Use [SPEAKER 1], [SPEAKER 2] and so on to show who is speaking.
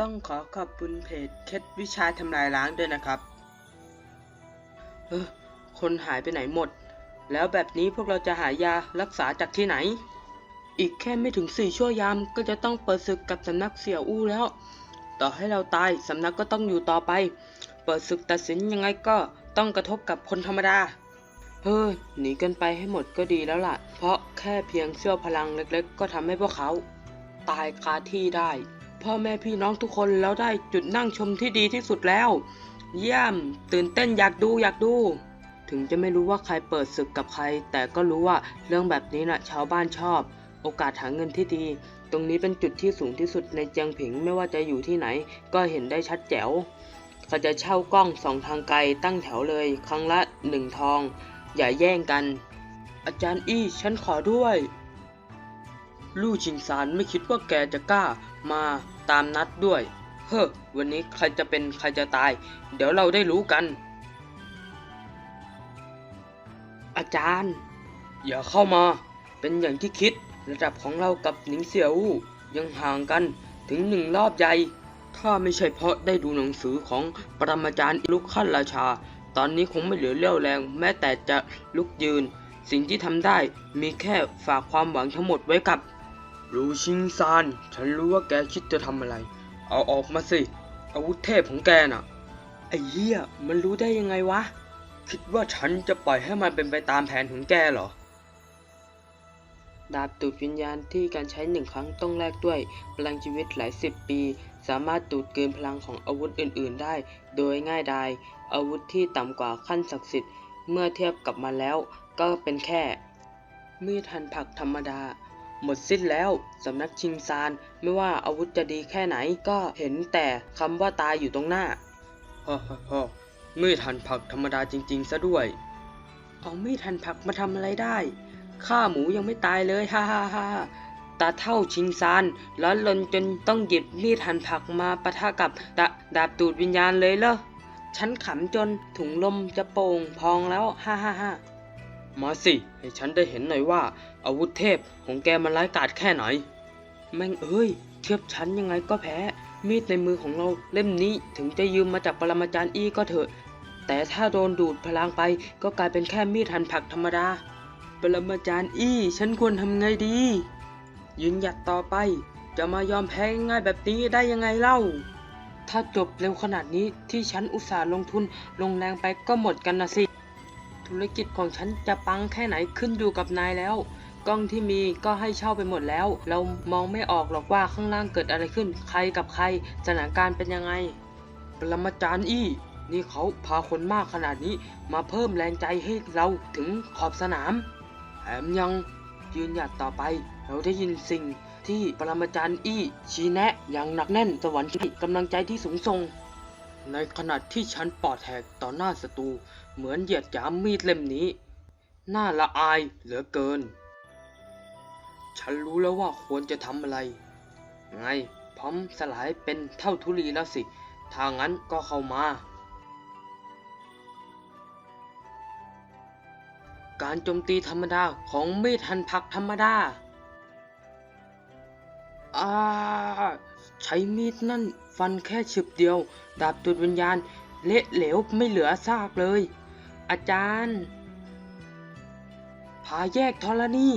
[SPEAKER 1] ต้องขอขอบคุณเพจเคล็ดวิชาทำลายล้างด้วยนะครับ เออ คนหายไปไหนหมด แล้วแบบนี้พวกเราจะหายารักษาจากที่ไหน อีกแค่ไม่ถึงสี่ชั่วยามก็จะต้องเปิดศึกกับสำนักเสี่ยวอู้แล้ว ต่อให้เราตายสำนักก็ต้องอยู่ต่อไป เปิดศึกตัดสินยังไงก็ต้องกระทบกับคนธรรมดา เฮ้ยหนีกันไปให้หมดก็ดีแล้วล่ะ เพราะแค่เพียงเสี้ยวพลังเล็กๆ ก็ทำให้พวกเขา ตายคาที่ได้ พ่อแม่พี่น้องทุกคนแล้วได้จุดนั่งชมที่ดีที่สุดแล้ว เยี่ยม ตื่นเต้นอยากดูอยากดู ถึงจะไม่รู้ว่าใครเปิดศึกกับใคร แต่ก็รู้ว่าเรื่องแบบนี้นะชาวบ้านชอบ โอกาสหาเงินที่ดี ตรงนี้เป็นจุดที่สูงที่สุดในเจียงผิงไม่ว่าจะอยู่ที่ไหน ก็เห็นได้ชัดแจ๋วเขาจะเช่ากล้องสองทางไกลตั้งแถวเลย ครั้งละหนึ่งทอง อย่าแย่งกัน อาจารย์อี้ฉันขอด้วย ลู่ชิงซานไม่คิดว่าแกจะกล้ามาตามนัดด้วย เฮ้อ วันนี้ใครจะเป็นใครจะตาย เดี๋ยวเราได้รู้กัน อาจารย์ อย่าเข้ามา เป็นอย่างที่คิด ระดับของเรากับหนิงเสี่ยวู้ยังห่างกันถึงหนึ่งรอบใหญ่ ถ้าไม่ใช่เพราะได้ดูหนังสือของปรมาจารย์ลุกขั้นราชา ตอนนี้คงไม่เหลือเรี่ยวแรง แม้แต่จะลุกยืน สิ่งที่ทำได้มีแค่ฝากความหวังทั้งหมดไว้กับ รูชิงซาน ฉันรู้ว่าแกคิดจะทำอะไร เอาออกมาสิ อาวุธเทพของแกน่ะ ไอ้เหี้ย มันรู้ได้ยังไงวะ คิดว่าฉันจะปล่อยให้มันเป็นไปตามแผนของแกเหรอ ดาบดูดวิญญาณที่การใช้หนึ่งครั้งต้องแลกด้วย พลังชีวิตหลายสิบปี สามารถดูดเกินพลังของอาวุธอื่น ๆ ได้ โดยง่ายดายอาวุธที่ต่ำกว่าขั้นศักดิ์สิทธิ์ เมื่อเทียบกับมันแล้ว ก็เป็นแค่มีดหั่นผักธรรมดา หมดสิ้นแล้วสำนักชิงซานไม่ว่าอาวุธจะดีแค่ไหนก็เห็นแต่คำว่าตายอยู่ตรงหน้าฮ่าฮ่าฮ่ามีดหั่นผักธรรมดาจริง ๆ ซะด้วย เอามีดหั่นผักมาทำอะไรได้ฆ่าหมูยังไม่ตายเลยฮ่าฮ่าฮ่าตาเท่าชิงซานร้อนลนจนต้องหยิบมีดหั่นผักมาปะทะกับดาดาบดูดวิญญาณเลยเหรอฉันขำจนถุงลมจะโป่งพองแล้วฮ่าฮ่าฮ่า มาสิ ให้ฉันได้เห็นหน่อยว่า อาวุธเทพของแกมันร้ายกาจแค่ไหน แม่งเอ้ย เทียบฉันยังไงก็แพ้ มีดในมือของเราเล่มนี้ถึงจะยืมมาจากปรมาจารย์อี้ก็เถอะ แต่ถ้าโดนดูดพลังไปก็กลายเป็นแค่มีดหั่นผักธรรมดา ปรมาจารย์อี้ ฉันควรทำไงดี ยืนหยัดต่อไป จะมายอมแพ้ง่ายแบบนี้ได้ยังไงเล่า ถ้าจบเร็วขนาดนี้ที่ฉันอุตส่าห์ลงทุนลงแรงไปก็หมดกันนะสิ ธุรกิจของฉันจะปังแค่ไหนขึ้นอยู่กับนายแล้ว กล้องที่มีก็ให้เช่าไปหมดแล้ว เรามองไม่ออกหรอกว่าข้างล่างเกิดอะไรขึ้น ใครกับใครสถานการณ์เป็นยังไงปรมาจารย์อี้นี่เขาพาคนมากขนาดนี้มาเพิ่มแรงใจให้เราถึงขอบสนามแถมยังยืนหยัดต่อไป เราได้ยินสิ่งที่ปรมาจารย์อี้ชี้แนะอย่างหนักแน่นสวรรค์ที่กำลังใจที่สูงส่ง ในขณะที่ฉันปอดแหกต่อหน้าศัตรู เหมือนเหยียดหยามมีดเล่มนี้ น่าละอายเหลือเกิน ฉันรู้แล้วว่าควรจะทำอะไร ไงพร้อมสลายเป็นเท่าทุลีแล้วสิถ้างั้นก็เข้ามา การโจมตีธรรมดาของมีดหันผักธรรมดาอาใช้มีดนั่นฟันแค่ฉึบเดียว ดาบตุดวิญญาณ เละเหลวไม่เหลือซากเลย อาจารย์ พาแยกธรณี